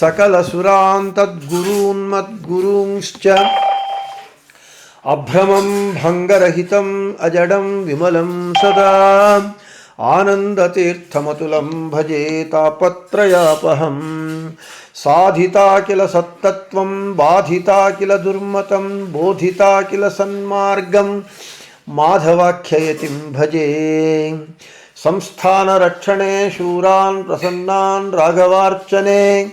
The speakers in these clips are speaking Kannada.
सकलसुरान् तद्गुरून्मद्गुरूंश्च अभ्रमं भङ्गरहितम्, अजडं विमलं सदा। आनन्दतीर्थमतुलं भजे तापत्रयापहं साधिता किल सत्तत्वं, बाधिता किल दुर्मतं, बोधिता किल सन्मार्गं। माधवाख्ययतिं भजे। संस्थानरक्षणे शूरान् प्रसन्नान् राघवार्चने।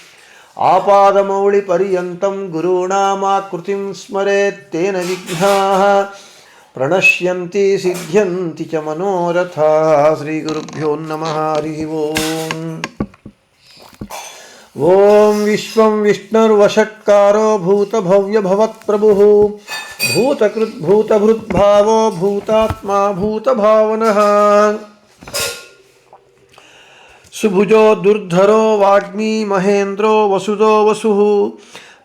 आपादमौलिपर्यन्तं गुरूणामाकृतिं स्मरेत् तेन विघ्नाः, प्रणश्यन्ति सिद्ध्यन्ति च मनोरथाः। श्रीगुरुभ्यो नमः, हरिः ओम्। ॐ विश्वं विष्णुर्वषट्कारो भूतभव्यभवत्प्रभुः भूतकृद्भूतभृद्भावो भूतात्मा भूतभावनः। ಸುಭುಜೋ ದುರ್ಧರೋ ವಾಗ್ಮಿ ಮಹೇಂದ್ರೋ ವಸುದೋ ವಸು.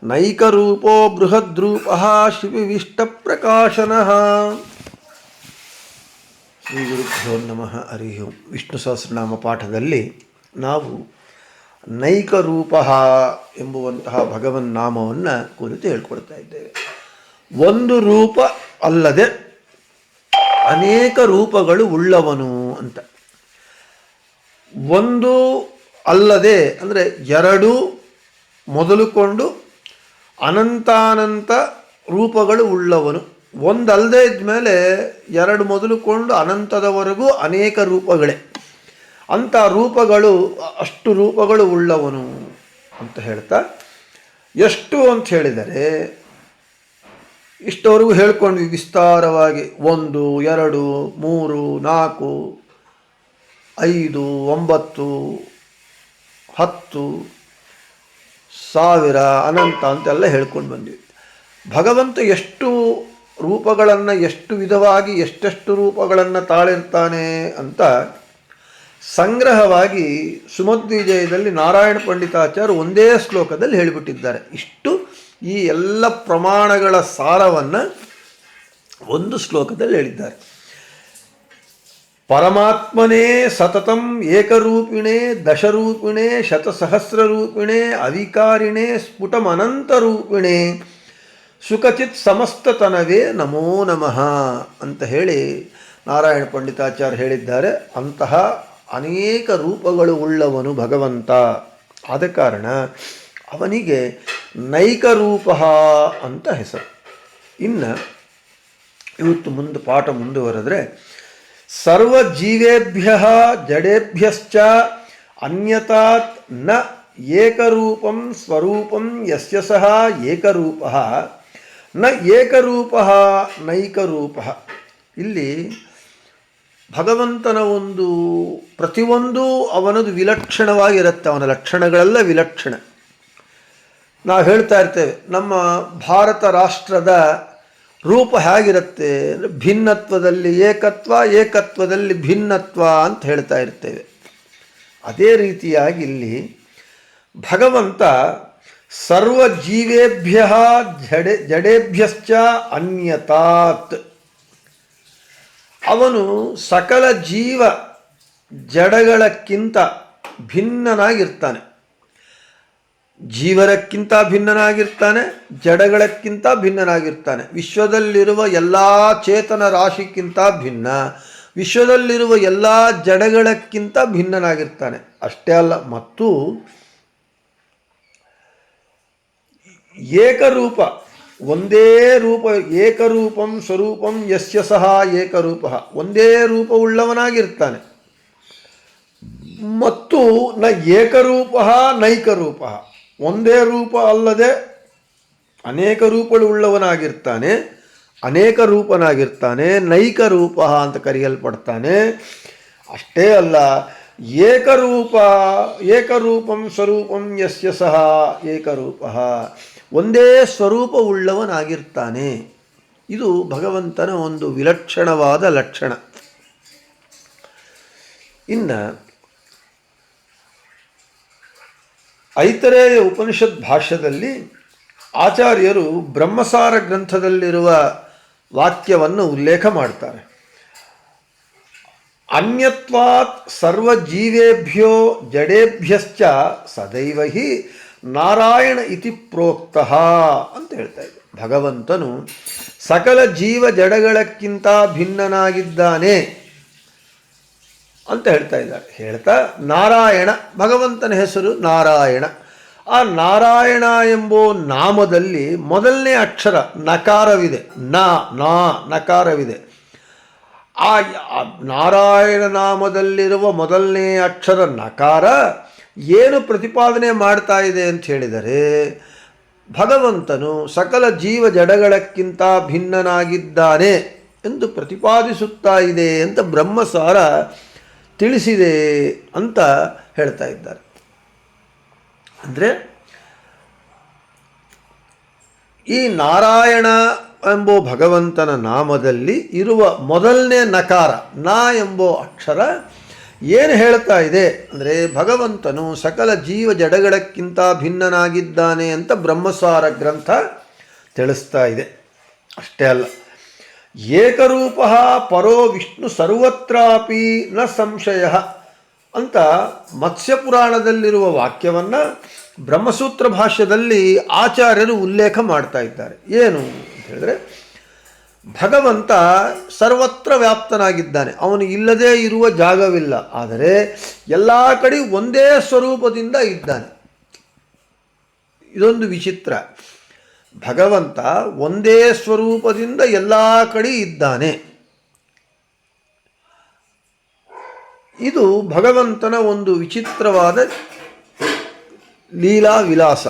ನೈಕರೂಪೋ ಬೃಹದ್ರೂಪ ಪ್ರಕಾಶನಃ ಶ್ರೀ ಗುರುಭ್ಯೋ ನಮಃ ಹರಿ ಓಂ. ವಿಷ್ಣು ಸಹಸ್ರನಾಮ ಪಾಠದಲ್ಲಿ ನಾವು ನೈಕರೂಪ ಎಂಬುವಂತಹ ಭಗವನ್ ನಾಮವನ್ನು ಕುರಿತು ಹೇಳ್ಕೊಡ್ತಾ ಇದ್ದೇವೆ. ಒಂದು ರೂಪ ಅಲ್ಲದೆ ಅನೇಕ ರೂಪಗಳು ಉಳ್ಳವನು ಅಂತ. ಒಂದು ಅಲ್ಲದೆ, ಅಂದರೆ ಎರಡು ಮೊದಲುಕೊಂಡು ಅನಂತಾನಂತ ರೂಪಗಳು ಉಳ್ಳವನು. ಒಂದಲ್ಲದೆ ಇದ್ಮೇಲೆ ಎರಡು ಮೊದಲುಕೊಂಡು ಅನಂತದವರೆಗೂ ಅನೇಕ ರೂಪಗಳೇ. ಅಂಥ ರೂಪಗಳು, ಅಷ್ಟು ರೂಪಗಳು ಉಳ್ಳವನು ಅಂತ ಹೇಳ್ತಾ, ಎಷ್ಟು ಅಂತ ಹೇಳಿದರೆ, ಇಷ್ಟವರೆಗೂ ಹೇಳ್ಕೊಂಡ್ವಿ ವಿಸ್ತಾರವಾಗಿ ಒಂದು, ಎರಡು, ಮೂರು, ನಾಲ್ಕು ಐದು, ಒಂಬತ್ತು, ಹತ್ತು, ಸಾವಿರ, ಅನಂತ ಅಂತೆಲ್ಲ ಹೇಳ್ಕೊಂಡು ಬಂದ್ವಿ. ಭಗವಂತ ಎಷ್ಟು ರೂಪಗಳನ್ನು, ಎಷ್ಟು ವಿಧವಾಗಿ, ಎಷ್ಟೆಷ್ಟು ರೂಪಗಳನ್ನು ತಾಳಿರ್ತಾನೆ ಅಂತ ಸಂಗ್ರಹವಾಗಿ ಸುಮದ್ವಿಜಯದಲ್ಲಿ ನಾರಾಯಣ ಪಂಡಿತಾಚಾರ್ಯ ಒಂದೇ ಶ್ಲೋಕದಲ್ಲಿ ಹೇಳಿಬಿಟ್ಟಿದ್ದಾರೆ. ಇಷ್ಟು ಈ ಎಲ್ಲ ಪ್ರಮಾಣಗಳ ಸಾರವನ್ನು ಒಂದು ಶ್ಲೋಕದಲ್ಲಿ ಹೇಳಿದ್ದಾರೆ. ಪರಮಾತ್ಮನೇ ಸತತಂ ಏಕರೂಪಿಣೆ ದಶರೂಪಿಣೆ ಶತಸಹಸ್ರರೂಪಿಣೆ ಅವಿಕಾರಿಣೆ ಸ್ಫುಟಮನಂತರೂಪಿಣೆ ಸುಖಚಿತ್ ಸಮಸ್ತತನವೇ ನಮೋ ನಮಃ ಅಂತ ಹೇಳಿ ನಾರಾಯಣ ಪಂಡಿತಾಚಾರ್ಯ ಹೇಳಿದ್ದಾರೆ. ಅಂತಹ ಅನೇಕ ರೂಪಗಳು ಉಳ್ಳವನು ಭಗವಂತ. ಆದ ಕಾರಣ ಅವನಿಗೆ ನೈಕರೂಪ ಅಂತ ಹೆಸರು. ಇನ್ನು ಇವತ್ತು ಮುಂದೆ ಪಾಠ ಮುಂದುವರೆದ್ರೆ ಸರ್ವ ಜೀವೇಭ್ಯ ಜಡೇಭ್ಯಶ್ಚ ಅನ್ಯತಾತ್ನ ಏಕರೂಪಂ ಸ್ವರೂಪಂ ಯಸ್ಯ ಸಹ ಏಕರೂಪ, ನ ಏಕರೂಪ ನೈಕರೂಪ. ಇಲ್ಲಿ ಭಗವಂತನ ಒಂದು ಪ್ರತಿಯೊಂದು ಅವನದು ವಿಲಕ್ಷಣವಾಗಿರುತ್ತೆ, ಅವನ ಲಕ್ಷಣಗಳೆಲ್ಲ ವಿಲಕ್ಷಣ. ನಾವು ಹೇಳ್ತಾ ಇರ್ತೇವೆ, ನಮ್ಮ ಭಾರತ ರಾಷ್ಟ್ರದ ರೂಪ ಹೇಗಿರುತ್ತೆ ಅಂದರೆ ಭಿನ್ನತ್ವದಲ್ಲಿ ಏಕತ್ವ, ಏಕತ್ವದಲ್ಲಿ ಭಿನ್ನತ್ವ ಅಂತ ಹೇಳ್ತಾ ಇರ್ತೇವೆ. ಅದೇ ರೀತಿಯಾಗಿ ಇಲ್ಲಿ ಭಗವಂತ ಸರ್ವ ಜೀವೇಭ್ಯ ಜಡೆ, ಜಡೇಭ್ಯಶ್ಚ ಅನ್ಯತಾತ್ ಅವನು ಸಕಲ ಜೀವ ಜಡಗಳಕ್ಕಿಂತ ಭಿನ್ನನಾಗಿರ್ತಾನೆ. ಜೀವರಕ್ಕಿಂತ ಭಿನ್ನನಾಗಿರ್ತಾನೆ, ಜಡಗಳಕ್ಕಿಂತ ಭಿನ್ನನಾಗಿರ್ತಾನೆ. ವಿಶ್ವದಲ್ಲಿರುವ ಎಲ್ಲ ಚೇತನ ರಾಶಿಕ್ಕಿಂತ ಭಿನ್ನ, ವಿಶ್ವದಲ್ಲಿರುವ ಎಲ್ಲ ಜಡಗಳಕ್ಕಿಂತ ಭಿನ್ನನಾಗಿರ್ತಾನೆ. ಅಷ್ಟೇ ಅಲ್ಲ, ಮತ್ತು ಏಕರೂಪ, ಒಂದೇ ರೂಪ, ಏಕರೂಪಂ ಸ್ವರೂಪಂ ಯಸ್ಯ ಸಹ ಏಕರೂಪ, ಒಂದೇ ರೂಪವುಳ್ಳವನಾಗಿರ್ತಾನೆ ಮತ್ತು ನ ಏಕರೂಪ ನೈಕರೂಪ. ಒಂದೇ ರೂಪ ಅಲ್ಲದೆ ಅನೇಕ ರೂಪಗಳುಳ್ಳವನಾಗಿರ್ತಾನೆ ಅನೇಕ ರೂಪನಾಗಿರ್ತಾನೆ, ನೈಕ ರೂಪ ಅಂತ ಕರೆಯಲ್ಪಡ್ತಾನೆ. ಅಷ್ಟೇ ಅಲ್ಲ, ಏಕರೂಪ, ಏಕರೂಪಂ ಸ್ವರೂಪಂ ಯಸ್ಯ ಸಹ ಏಕರೂಪ. ಒಂದೇ ಸ್ವರೂಪವುಳ್ಳವನಾಗಿರ್ತಾನೆ ಇದು ಭಗವಂತನ ಒಂದು ವಿಲಕ್ಷಣವಾದ ಲಕ್ಷಣ. ಇನ್ನು ಐತರೇಯ ಉಪನಿಷತ್ ಭಾಷ್ಯದಲ್ಲಿ ಆಚಾರ್ಯರು ಬ್ರಹ್ಮಸಾರ ಗ್ರಂಥದಲ್ಲಿರುವ ವಾಕ್ಯವನ್ನು ಉಲ್ಲೇಖ ಮಾಡ್ತಾರೆ. ಅನ್ಯತ್ವಾತ್ ಸರ್ವಜೀವೇಭ್ಯೋ ಜಡೇಭ್ಯಶ್ಚ ಸದೈವ ಹಿ ನಾರಾಯಣ ಇತಿ ಪ್ರೋಕ್ತಃ ಅಂತ ಹೇಳ್ತಾ ಇದೆ. ಭಗವಂತನು ಸಕಲ ಜೀವ ಜಡಗಳಕ್ಕಿಂತ ಭಿನ್ನನಾಗಿದ್ದಾನೆ. ಅಂತ ಹೇಳ್ತಾ ಇದ್ದಾರೆ. ಹೇಳ್ತಾ ನಾರಾಯಣ, ಭಗವಂತನ ಹೆಸರು ನಾರಾಯಣ. ಆ ನಾರಾಯಣ ಎಂಬೋ ನಾಮದಲ್ಲಿ ಮೊದಲನೇ ಅಕ್ಷರ ನಕಾರವಿದೆ. ನ, ನಾ, ನಕಾರವಿದೆ. ಆ ನಾರಾಯಣ ನಾಮದಲ್ಲಿರುವ ಮೊದಲನೇ ಅಕ್ಷರ ನಕಾರ ಏನು ಪ್ರತಿಪಾದನೆ ಮಾಡ್ತಾ ಇದೆ ಅಂತ ಹೇಳಿದರೆ, ಭಗವಂತನು ಸಕಲ ಜೀವ ಜಡಗಳಕ್ಕಿಂತ ಭಿನ್ನನಾಗಿದ್ದಾನೆ ಎಂದು ಪ್ರತಿಪಾದಿಸುತ್ತಾ ಇದೆ ಅಂತ ಬ್ರಹ್ಮಸಾರ ತಿಳಿಸಿದೆ ಅಂತ ಹೇಳ್ತಾ ಇದ್ದಾರೆ. ಅಂದರೆ ಈ ನಾರಾಯಣ ಎಂಬೋ ಭಗವಂತನ ನಾಮದಲ್ಲಿ ಇರುವ ಮೊದಲನೇ ನಕಾರ, ನಾ ಎಂಬೋ ಅಕ್ಷರ ಏನು ಹೇಳ್ತಾ ಇದೆ? ಅಂದರೆ ಭಗವಂತನು ಸಕಲ ಜೀವ ಜಡಗಳಕ್ಕಿಂತ ಭಿನ್ನನಾಗಿದ್ದಾನೆ ಅಂತ ಬ್ರಹ್ಮಸಾರ ಗ್ರಂಥ ತಿಳಿಸ್ತಾ ಇದೆ. ಅಷ್ಟೇ ಅಲ್ಲ. ಏಕರೂಪ ಪರೋ ವಿಷ್ಣು ಸರ್ವತ್ರಾಪಿ ನ ಸಂಶಯ ಅಂತ ಮತ್ಸ್ಯಪುರಾಣದಲ್ಲಿರುವ ವಾಕ್ಯವನ್ನು ಬ್ರಹ್ಮಸೂತ್ರ ಭಾಷ್ಯದಲ್ಲಿ ಆಚಾರ್ಯರು ಉಲ್ಲೇಖ ಮಾಡ್ತಾ ಇದ್ದಾರೆ. ಏನು ಅಂತ ಹೇಳಿದ್ರೆ, ಭಗವಂತ ಸರ್ವತ್ರ ವ್ಯಾಪ್ತನಾಗಿದ್ದಾನೆ. ಅವನು ಇಲ್ಲದೇ ಇರುವ ಜಾಗವಿಲ್ಲ. ಆದರೆ ಎಲ್ಲ ಕಡೆ ಒಂದೇ ಸ್ವರೂಪದಿಂದ ಇದ್ದಾನೆ. ಇದೊಂದು ವಿಚಿತ್ರ. ಭಗವಂತ ಒಂದೇ ಸ್ವರೂಪದಿಂದ ಎಲ್ಲ ಕಡೆ ಇದ್ದಾನೆ. ಇದು ಭಗವಂತನ ಒಂದು ವಿಚಿತ್ರವಾದ ಲೀಲಾ ವಿಲಾಸ.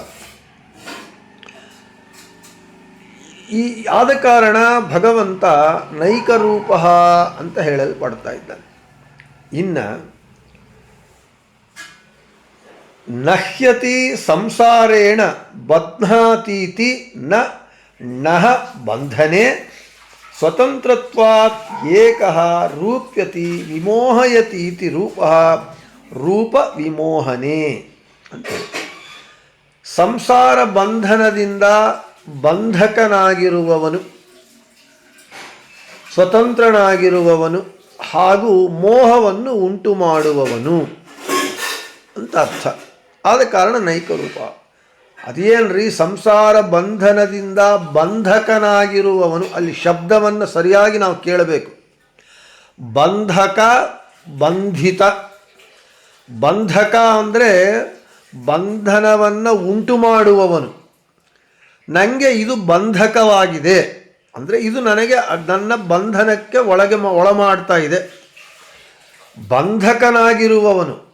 ಈ ಆದ ಕಾರಣ ಭಗವಂತ ನೈಕರೂಪ ಅಂತ ಹೇಳಲ್ಪಡ್ತಾ ಇದ್ದಾನೆ. ಇನ್ನು ನಹ್ಯತಿ ಸಂಸಾರೇಣ ಬಧ್ನಾತೀತಿ ನ ನಹ ಬಂಧನೆ ಸ್ವತಂತ್ರತ್ವಾತ್ ಏಕಃ ರೂಪ್ಯತಿ ವಿಮೋಹಯತೀತಿ ರೂಪ ರೂಪ ವಿಮೋಹನೆ ಅಂತ. ಸಂಸಾರ ಬಂಧನದಿಂದ ಬಂಧಕನಾಗಿರುವವನು, ಸ್ವತಂತ್ರನಾಗಿರುವವನು ಹಾಗೂ ಮೋಹವನ್ನು ಉಂಟು ಮಾಡುವವನು ಅಂತ ಅರ್ಥ. ಆದ ಕಾರಣ ನೈಕ ರೂಪ. ಅದೇನ್ರಿ ಸಂಸಾರ ಬಂಧನದಿಂದ ಬಂಧಕನಾಗಿರುವವನು ಅಲ್ಲಿ ಶಬ್ದವನ್ನು ಸರಿಯಾಗಿ ನಾವು ಕೇಳಬೇಕು. ಬಂಧಕ, ಬಂಧಿತ. ಬಂಧಕ ಅಂದರೆ ಬಂಧನವನ್ನು ಉಂಟು ಮಾಡುವವನು. ನನಗೆ ಇದು ಬಂಧಕವಾಗಿದೆ. ಅಂದರೆ ಇದು ನನಗೆ ನನ್ನ ಬಂಧನಕ್ಕೆ ಒಳಗೆ ಒಳಮಾಡ್ತಾ ಒಳ ಮಾಡ್ತಾ ಇದೆ. ಬಂಧಕನಾಗಿರುವವನು.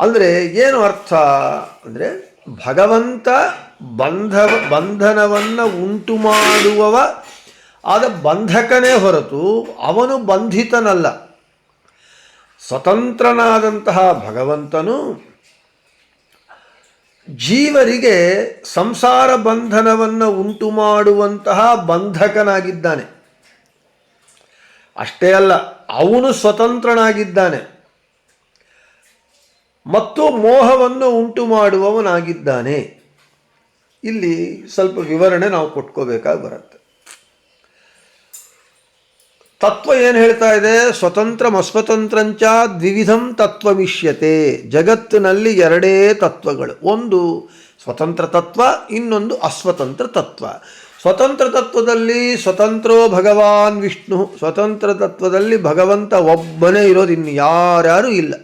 ಅಂದರೆ ಏನು ಅರ್ಥ ಅಂದರೆ ಭಗವಂತ ಬಂಧ ಬಂಧನವನ್ನು ಉಂಟು ಮಾಡುವವ ಆದ ಬಂಧಕನೇ ಹೊರತು ಅವನು ಬಂಧಿತನಲ್ಲ. ಸ್ವತಂತ್ರನಾದಂತಹ ಭಗವಂತನು ಜೀವರಿಗೆ ಸಂಸಾರ ಬಂಧನವನ್ನು ಉಂಟು ಮಾಡುವಂತಹ ಬಂಧಕನಾಗಿದ್ದಾನೆ. ಅಷ್ಟೇ ಅಲ್ಲ, ಅವನು ಸ್ವತಂತ್ರನಾಗಿದ್ದಾನೆ. ಮತ್ತು ಮೋಹವನ್ನು ಉಂಟು ಮಾಡುವವನಾಗಿದ್ದಾನೆ ಇಲ್ಲಿ ಸ್ವಲ್ಪ ವಿವರಣೆ ನಾವು ಕೊಟ್ಕೋಬೇಕಾಗಿ ಬರುತ್ತೆ. ತತ್ವ ಏನು ಹೇಳ್ತಾ ಇದೆ? ಸ್ವತಂತ್ರ ಅಸ್ವತಂತ್ರಂಚ ದ್ವಿವಿಧಂ ತತ್ವವಿಷ್ಯತೆ ಜಗತ್ತಿನಲ್ಲಿ ಎರಡೇ ತತ್ವಗಳು. ಒಂದು ಸ್ವತಂತ್ರ ತತ್ವ, ಇನ್ನೊಂದು ಅಸ್ವತಂತ್ರ ತತ್ವ. ಸ್ವತಂತ್ರ ತತ್ವದಲ್ಲಿ ಸ್ವತಂತ್ರೋ ಭಗವಾನ್ ವಿಷ್ಣು, ಸ್ವತಂತ್ರ ತತ್ವದಲ್ಲಿ ಭಗವಂತ ಒಬ್ಬನೇ ಇರೋದು ಇನ್ನು ಯಾರ್ಯಾರೂ ಇಲ್ಲ.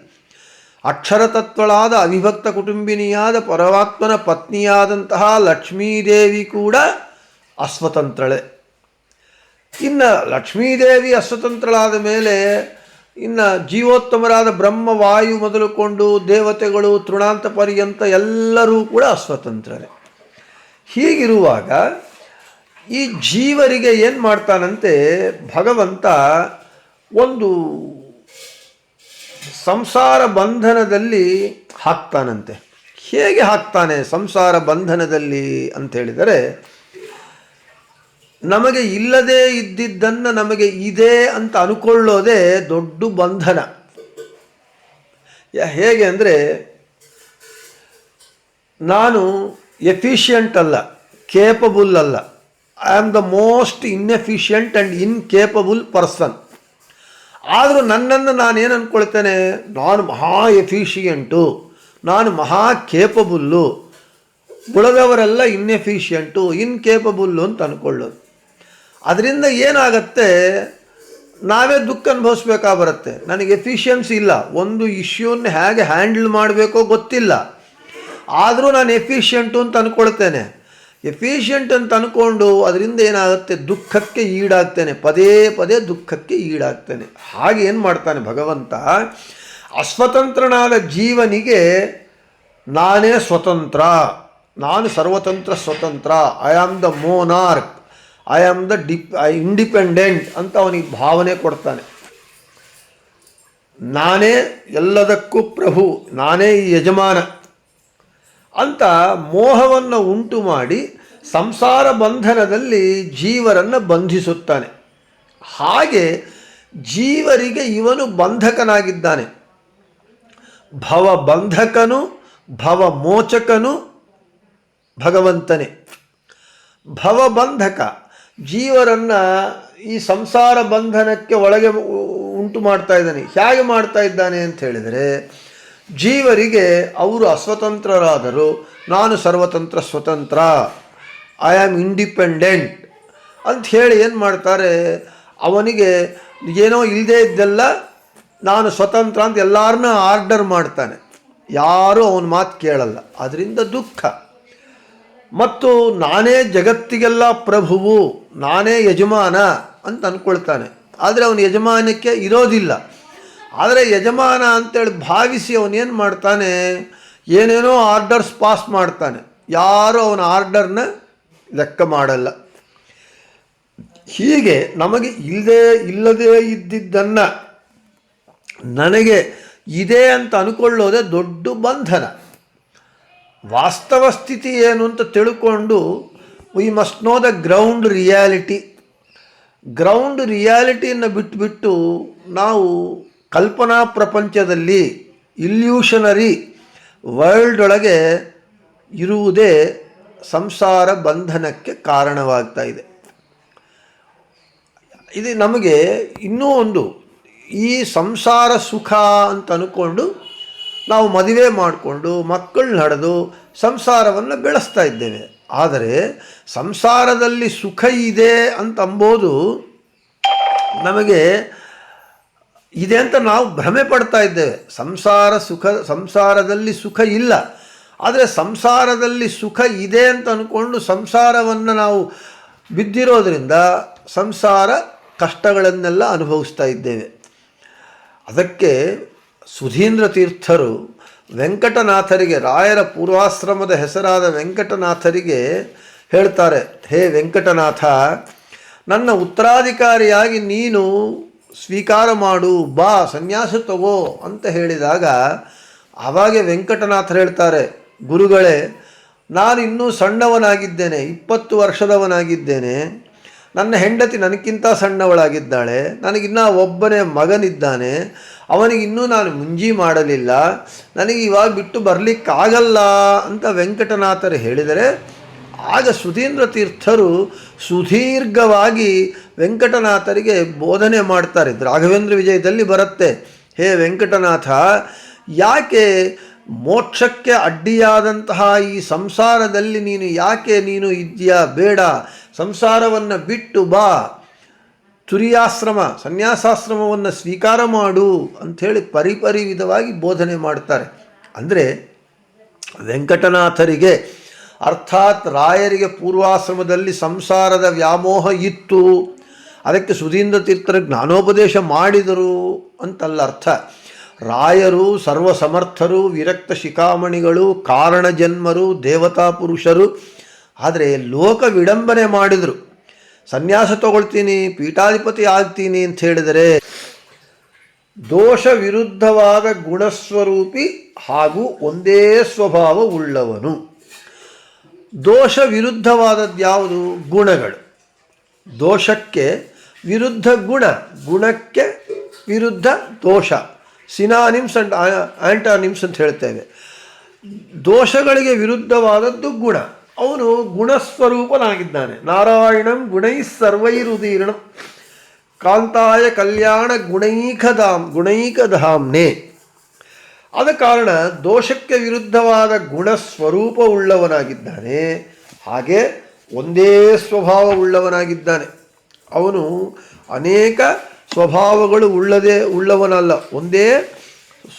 ಅಕ್ಷರತತ್ವಳಾದ ಅವಿಭಕ್ತ ಕುಟುಂಬಿನಿಯಾದ ಪರಮಾತ್ಮನ ಪತ್ನಿಯಾದಂತಹ ಲಕ್ಷ್ಮೀದೇವಿ ಕೂಡ ಅಸ್ವತಂತ್ರಳೆ ಇನ್ನು ಲಕ್ಷ್ಮೀದೇವಿ ಅಸ್ವತಂತ್ರಳಾದ ಮೇಲೆ ಇನ್ನು ಜೀವೋತ್ತಮರಾದ ಬ್ರಹ್ಮ ವಾಯು ಮೊದಲುಕೊಂಡು ದೇವತೆಗಳು ತೃಣಾಂತ ಪರ್ಯಂತ ಎಲ್ಲರೂ ಕೂಡ ಅಸ್ವತಂತ್ರರೇ ಹೀಗಿರುವಾಗ ಈ ಜೀವರಿಗೆ ಏನು ಮಾಡ್ತಾನಂತೆ ಭಗವಂತ ಒಂದು ಸಂಸಾರ ಬಂಧನದಲ್ಲಿ ಹಾಕ್ತಾನಂತೆ. ಹೇಗೆ ಹಾಕ್ತಾನೆ ಸಂಸಾರ ಬಂಧನದಲ್ಲಿ ಅಂತ ಹೇಳಿದರೆ, ನಮಗೆ ಇಲ್ಲದೇ ಇದ್ದಿದ್ದನ್ನು ನಮಗೆ ಇದೆ ಅಂತ ಅನ್ಕೊಳ್ಳೋದೇ ದೊಡ್ಡ ಬಂಧನ. ಹೇಗೆ ಅಂದರೆ, ನಾನು ಎಫಿಷಿಯಂಟ್ ಅಲ್ಲ, ಕೇಪಬಲ್ ಅಲ್ಲ. I am the most inefficient and incapable person. ಆದರೂ ನನ್ನನ್ನು ನಾನೇನು ಅಂದ್ಕೊಳ್ತೇನೆ ನಾನು ಮಹಾ ಎಫಿಷಿಯೆಂಟು, ನಾನು ಮಹಾ ಕೇಪಬುಲ್ಲು ಉಳಿದವರೆಲ್ಲ ಇನ್ಎಫಿಷಿಯೆಂಟು ಇನ್ಕೇಪಬುಲ್ಲು ಅಂತ ಅಂದ್ಕೊಳ್ಳೋದು ಅದರಿಂದ ಏನಾಗತ್ತೆ? ನಾವೇ ದುಃಖ ಅನುಭವಿಸ್ಬೇಕಾ ಬರುತ್ತೆ. ನನಗೆ ಎಫಿಷಿಯನ್ಸಿ ಇಲ್ಲ. ಒಂದು ಇಶ್ಯೂನ ಹೇಗೆ ಹ್ಯಾಂಡಲ್ ಮಾಡಬೇಕೋ ಗೊತ್ತಿಲ್ಲ. ಆದರೂ ನಾನು ಎಫಿಷಿಯೆಂಟು ಅಂತ ಅಂದ್ಕೊಳ್ತೇನೆ ಎಫಿಷಿಯಂಟ್ ಅಂತ ಅಂದ್ಕೊಂಡು ಅದರಿಂದ ಏನಾಗುತ್ತೆ? ದುಃಖಕ್ಕೆ ಈಡಾಗ್ತಾನೆ. ಪದೇ ಪದೇ ದುಃಖಕ್ಕೆ ಈಡಾಗ್ತಾನೆ. ಹಾಗೆ ಏನು ಮಾಡ್ತಾನೆ ಭಗವಂತ? ಅಸ್ವತಂತ್ರನಾದ ಜೀವನಿಗೆ ನಾನೇ ಸ್ವತಂತ್ರ. ನಾನು ಸರ್ವತಂತ್ರ ಸ್ವತಂತ್ರ. I am the monarch I am the drip independent ಅಂತ ಅವನಿಗೆ ಭಾವನೆ ಕೊಡ್ತಾನೆ. ನಾನೇ ಎಲ್ಲದಕ್ಕೂ ಪ್ರಭು. ನಾನೇ ಯಜಮಾನ. ಅಂತ ಮೋಹವನ್ನು ಉಂಟು ಮಾಡಿ ಸಂಸಾರ ಬಂಧನದಲ್ಲಿ ಜೀವರನ್ನು ಬಂಧಿಸುತ್ತಾನೆ. ಹಾಗೆ ಜೀವರಿಗೆ ಇವನು ಬಂಧಕನಾಗಿದ್ದಾನೆ. ಭವ ಬಂಧಕನು, ಭವ ಮೋಚಕನು, ಭಗವಂತನೇ. ಭವಬಂಧಕ ಜೀವರನ್ನು ಈ ಸಂಸಾರ ಬಂಧನಕ್ಕೆ ಒಳಗೆ ಉಂಟು ಮಾಡ್ತಾ ಇದ್ದಾನೆ. ಹೇಗೆ ಮಾಡ್ತಾ ಇದ್ದಾನೆ ಅಂತ ಹೇಳಿದರೆ ಜೀವರಿಗೆ ಅವರು ಅಸ್ವತಂತ್ರರಾದರು, ನಾನು ಸರ್ವತಂತ್ರ ಸ್ವತಂತ್ರ ಐ ಆಮ್ ಇಂಡಿಪೆಂಡೆಂಟ್ ಅಂತ ಹೇಳಿ ಏನು ಮಾಡ್ತಾರೆ, ಅವನಿಗೆ ಏನೋ ಇಲ್ಲದೇ ಇದ್ದೆಲ್ಲ ನಾನು ಸ್ವತಂತ್ರ ಅಂತ ಎಲ್ಲರನ್ನ ಆರ್ಡರ್ ಮಾಡ್ತಾನೆ. ಯಾರೂ ಅವನ ಮಾತು ಕೇಳಲ್ಲ. ಅದರಿಂದ ದುಃಖ. ಮತ್ತು ನಾನೇ ಜಗತ್ತಿಗೆಲ್ಲ ಪ್ರಭುವು, ನಾನೇ ಯಜಮಾನ ಅಂತ ಅಂದ್ಕೊಳ್ತಾನೆ ಆದರೆ ಅವನ ಯಜಮಾನಕ್ಕೆ ಇರೋದಿಲ್ಲ. ಆದರೆ ಯಜಮಾನ ಅಂತೇಳಿ ಭಾವಿಸಿ ಅವನೇನು ಮಾಡ್ತಾನೆ? ಏನೇನೋ ಆರ್ಡರ್ಸ್ ಪಾಸ್ ಮಾಡ್ತಾನೆ. ಯಾರೂ ಅವನ ಆರ್ಡರ್ನ ಲೆಕ್ಕ ಮಾಡಲ್ಲ. ಹೀಗೆ ನಮಗೆ ಇಲ್ಲದೆ ಇಲ್ಲದೇ ಇದ್ದಿದ್ದನ್ನು ನನಗೆ ಇದೆ ಅಂತ ಅನ್ಕೊಳ್ಳೋದೇ ದೊಡ್ಡ ಬಂಧನ. ವಾಸ್ತವ ಸ್ಥಿತಿ ಏನು ಅಂತ ತಿಳ್ಕೊಂಡು we must know the ground reality ground ರಿಯಾಲಿಟಿಯನ್ನು ಬಿಟ್ಟುಬಿಟ್ಟು ನಾವು ಕಲ್ಪನಾ ಪ್ರಪಂಚದಲ್ಲಿ ಇಲ್ಯೂಷನರಿ ವರ್ಲ್ಡ್ ಒಳಗೆ ಇರುವುದೇ ಸಂಸಾರ ಬಂಧನಕ್ಕೆ ಕಾರಣವಾಗ್ತಾ ಇದೆ. ಇದು ನಮಗೆ ಇನ್ನೂ ಒಂದು ಈ ಸಂಸಾರ ಸುಖ ಅಂತ ಅಂದ್ಕೊಂಡು ನಾವು ಮದುವೆ ಮಾಡಿಕೊಂಡು ಮಕ್ಕಳನ್ನ ನಡೆದು ಸಂಸಾರವನ್ನು ಬೆಳೆಸ್ತಾ ಇದ್ದೇವೆ. ಆದರೆ ಸಂಸಾರದಲ್ಲಿ ಸುಖ ಇದೆ ಅಂತ ಅಂಬೋದು ನಮಗೆ ಇದೆ ಅಂತ ನಾವು ಭ್ರಮೆ ಪಡ್ತಾ ಇದ್ದೇವೆ. ಸಂಸಾರ ಸುಖ, ಸಂಸಾರದಲ್ಲಿ ಸುಖ ಇಲ್ಲ. ಆದರೆ ಸಂಸಾರದಲ್ಲಿ ಸುಖ ಇದೆ ಅಂತ ಅಂದ್ಕೊಂಡು ಸಂಸಾರವನ್ನು ನಾವು ಬಿದ್ದಿರೋದ್ರಿಂದ ಸಂಸಾರ ಕಷ್ಟಗಳನ್ನೆಲ್ಲ ಅನುಭವಿಸ್ತಾ ಇದ್ದೇವೆ. ಅದಕ್ಕೆ ಸುಧೀಂದ್ರ ತೀರ್ಥರು ವೆಂಕಟನಾಥರಿಗೆ, ರಾಯರ ಪೂರ್ವಾಶ್ರಮದ ಹೆಸರಾದ ವೆಂಕಟನಾಥರಿಗೆ ಹೇಳ್ತಾರೆ, ಹೇ ವೆಂಕಟನಾಥ, ನನ್ನ ಉತ್ತರಾಧಿಕಾರಿಯಾಗಿ ನೀನು ಸ್ವೀಕಾರ ಮಾಡು, ಬಾ, ಸನ್ಯಾಸ ತಗೋ ಅಂತ ಹೇಳಿದಾಗ ಅವಾಗೆ ವೆಂಕಟನಾಥರು ಹೇಳ್ತಾರೆ, ಗುರುಗಳೇ, ನಾನು ಇನ್ನೂ ಸಣ್ಣವನಾಗಿದ್ದೇನೆ, ಇಪ್ಪತ್ತು ವರ್ಷದವನಾಗಿದ್ದೇನೆ. ನನ್ನ ಹೆಂಡತಿ ನನಗಿಂತ ಸಣ್ಣವಳಾಗಿದ್ದಾಳೆ, ನನಗಿನ್ನ ಒಬ್ಬನೇ ಮಗನಿದ್ದಾನೆ ಅವನಿಗಿನ್ನೂ ನಾನು ಮುಂಜಿ ಮಾಡಲಿಲ್ಲ, ನನಗೆ ಇವಾಗ ಬಿಟ್ಟು ಬರಲಿಕ್ಕಾಗಲ್ಲ ಅಂತ ವೆಂಕಟನಾಥರು ಹೇಳಿದರೆ ಆಗ ಸುಧೀಂದ್ರ ತೀರ್ಥರು ಸುದೀರ್ಘವಾಗಿ ವೆಂಕಟನಾಥರಿಗೆ ಬೋಧನೆ ಮಾಡ್ತಾರೆ. ರಾಘವೇಂದ್ರ ವಿಜಯದಲ್ಲಿ ಬರುತ್ತೆ. ಹೇ ವೆಂಕಟನಾಥ, ಯಾಕೆ ಮೋಕ್ಷಕ್ಕೆ ಅಡ್ಡಿಯಾದಂತಹ ಈ ಸಂಸಾರದಲ್ಲಿ ನೀನು ಯಾಕೆ ನೀನು ಇದೆಯಾ ಬೇಡ, ಸಂಸಾರವನ್ನು ಬಿಟ್ಟು ಬಾ. ತುರಿಯಾಶ್ರಮ, ಸನ್ಯಾಸಾಶ್ರಮವನ್ನು ಸ್ವೀಕಾರ ಮಾಡು ಅಂಥೇಳಿ ಪರಿಪರಿ ವಿಧವಾಗಿ ಬೋಧನೆ ಮಾಡ್ತಾರೆ. ಅಂದರೆ ವೆಂಕಟನಾಥರಿಗೆ ಅರ್ಥಾತ್ ರಾಯರಿಗೆ ಪೂರ್ವಾಶ್ರಮದಲ್ಲಿ ಸಂಸಾರದ ವ್ಯಾಮೋಹ ಇತ್ತು. ಅದಕ್ಕೆ ಸುಧೀಂದ್ರ ತೀರ್ಥರ ಜ್ಞಾನೋಪದೇಶ ಮಾಡಿದರು ಅಂತಲ್ಲ ಅರ್ಥ. ರಾಯರು, ಸರ್ವಸಮರ್ಥರು, ವಿರಕ್ತ ಶಿಖಾಮಣಿಗಳು, ಕಾರಣ ಜನ್ಮರು, ದೇವತಾ ಪುರುಷರು. ಆದರೆ ಲೋಕ ವಿಡಂಬನೆ ಮಾಡಿದರು. ಸನ್ಯಾಸ ತಗೊಳ್ತೀನಿ, ಪೀಠಾಧಿಪತಿ ಆಗ್ತೀನಿ ಅಂತ ಹೇಳಿದರೆ ದೋಷ ವಿರುದ್ಧವಾದ ಗುಣಸ್ವರೂಪಿ ಹಾಗೂ ಒಂದೇ ಸ್ವಭಾವ ಉಳ್ಳವನು. ದೋಷ ವಿರುದ್ಧವಾದದ್ದು ಯಾವುದು? ಗುಣಗಳು. ದೋಷಕ್ಕೆ ವಿರುದ್ಧ ಗುಣ, ಗುಣಕ್ಕೆ ವಿರುದ್ಧ ದೋಷ. ಸಿನಾನಿಮ್ಸ್ ಅಂಡ್ ಆಂಟಾನಿಮ್ಸ್ ಅಂತ ಹೇಳ್ತೇವೆ. ದೋಷಗಳಿಗೆ ವಿರುದ್ಧವಾದದ್ದು ಗುಣ. ಅವನು ಗುಣಸ್ವರೂಪನಾಗಿದ್ದಾನೆ. ನಾರಾಯಣಂ ಗುಣೈ ಸರ್ವೈರುದೀರ್ಣಂ. ಕಾಂತಾಯ ಕಲ್ಯಾಣ ಗುಣೈಕಧಾಮ್ ಗುಣೈಕಧಾಮ್ನೆ. ಆದ ಕಾರಣ ದೋಷಕ್ಕೆ ವಿರುದ್ಧವಾದ ಗುಣ ಸ್ವರೂಪವುಳ್ಳವನಾಗಿದ್ದಾನೆ ಹಾಗೆ ಒಂದೇ ಸ್ವಭಾವ ಉಳ್ಳವನಾಗಿದ್ದಾನೆ ಅವನು ಅನೇಕ ಸ್ವಭಾವಗಳು ಉಳ್ಳದೇ ಉಳ್ಳವನಲ್ಲ, ಒಂದೇ